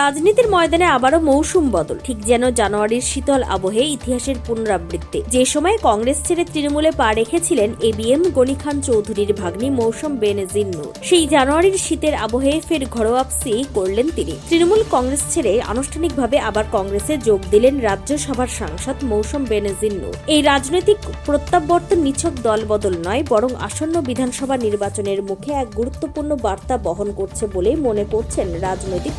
রাজনীতির ময়দানে আবারও মৌসুম বদল। ঠিক যেন জানুয়ারির শীতল আবহে ইতিহাসের পুনরাবৃত্তি। যে সময় কংগ্রেস ছেড়ে তৃণমূলে পা রেখেছিলেন এবিএম গনি খান চৌধুরীর ভাগ্নি মৌসুম বেনজির নূর। সেই জানুয়ারির শীতের আবহে ফের ঘরোয়াপসি করলেন তিনি। তৃণমূল কংগ্রেস ছেড়ে আনুষ্ঠানিকভাবে আবার কংগ্রেসে যোগ দিলেন রাজ্যসভার সাংসদ মৌসুম বেনজির নূর। এই রাজনৈতিক প্রত্যাবর্তন নিছক দলবদল নয়, বরং আসন্ন বিধানসভা নির্বাচনের মুখে এক গুরুত্বপূর্ণ বার্তা বহন করছে বলে মনে করছেন রাজনৈতিক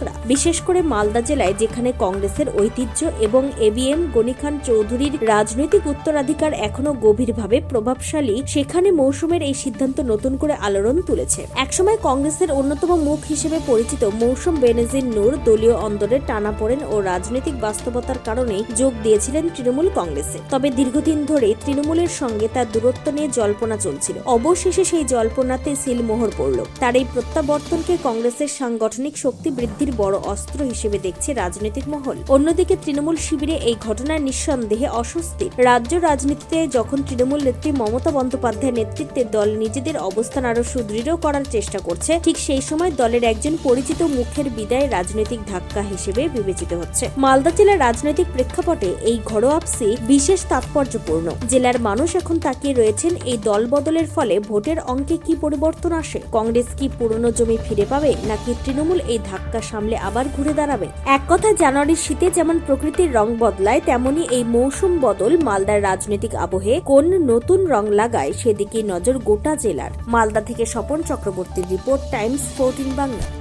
পর্যবেক্ষকরা বিশেষ করে মালদা জেলায় যেখানে কংগ্রেসের ঐতিহ্য এবং এবিএম গনি খান চৌধুরীর রাজনৈতিক উত্তরাধিকার এখনও গভীরভাবে প্রভাবশালী, সেখানে মৌসুমের এই সিদ্ধান্ত নতুন করে আলোড়ন তুলেছে। একসময় কংগ্রেসের অন্যতম মুখ হিসেবে পরিচিত মৌসুম বেনজির নূর দলীয় অন্দরে টানা পড়েন ও রাজনৈতিক বাস্তবতার কারণে যোগ দিয়েছিলেন তৃণমূল কংগ্রেসে। তবে দীর্ঘদিন ধরে তৃণমূলের সঙ্গে তার দূরত্ব নিয়ে জল্পনা চলছিল। অবশেষে সেই জল্পনাতে সিলমোহর পড়ল। তার এই প্রত্যাবর্তনকে কংগ্রেসের সাংগঠনিক শক্তি বৃদ্ধির বড় অস্ত্র হিসেবে দেখছে রাজনৈতিক মহল। অন্যদিকে তৃণমূল শিবিরে এই ঘটনা নিঃসন্দেহে অস্বস্তি। রাজ্য রাজনীতিতে যখন তৃণমূল নেত্রী মমতা বন্দ্যোপাধ্যায়ের নেতৃত্বে দল নিজেদের অবস্থান আরও সুদৃঢ় করার চেষ্টা করছে, ঠিক সেই সময় দলের একজন পরিচিত মুখের বিদায় রাজনৈতিক ধাক্কা হিসেবে বিবেচিত হচ্ছে। মালদা জেলার রাজনৈতিক প্রেক্ষাপটে এই ঘরোয়াপসি বিশেষ তাৎপর্যপূর্ণ। জেলার মানুষ এখন তাকিয়ে রয়েছেন এই দল বদলের ফলে ভোটের অঙ্কে কি পরিবর্তন আসে, কংগ্রেস কি পুরনো জমি ফিরে পাবে, নাকি তৃণমূল এই ধাক্কা সামলে আবার ঘুরে দাঁড়াবে। এক কথা জানুয়ারির শীতে যেমন প্রকৃতির রং বদলায়, তেমনি এই মৌসুম বদল মালদার রাজনৈতিক আবহে কোন নতুন রং লাগায় সেদিকে নজর গোটা জেলার। মালদা থেকে স্বপন চক্রবর্তীর রিপোর্ট টাইমস ফোরটিন বাংলা।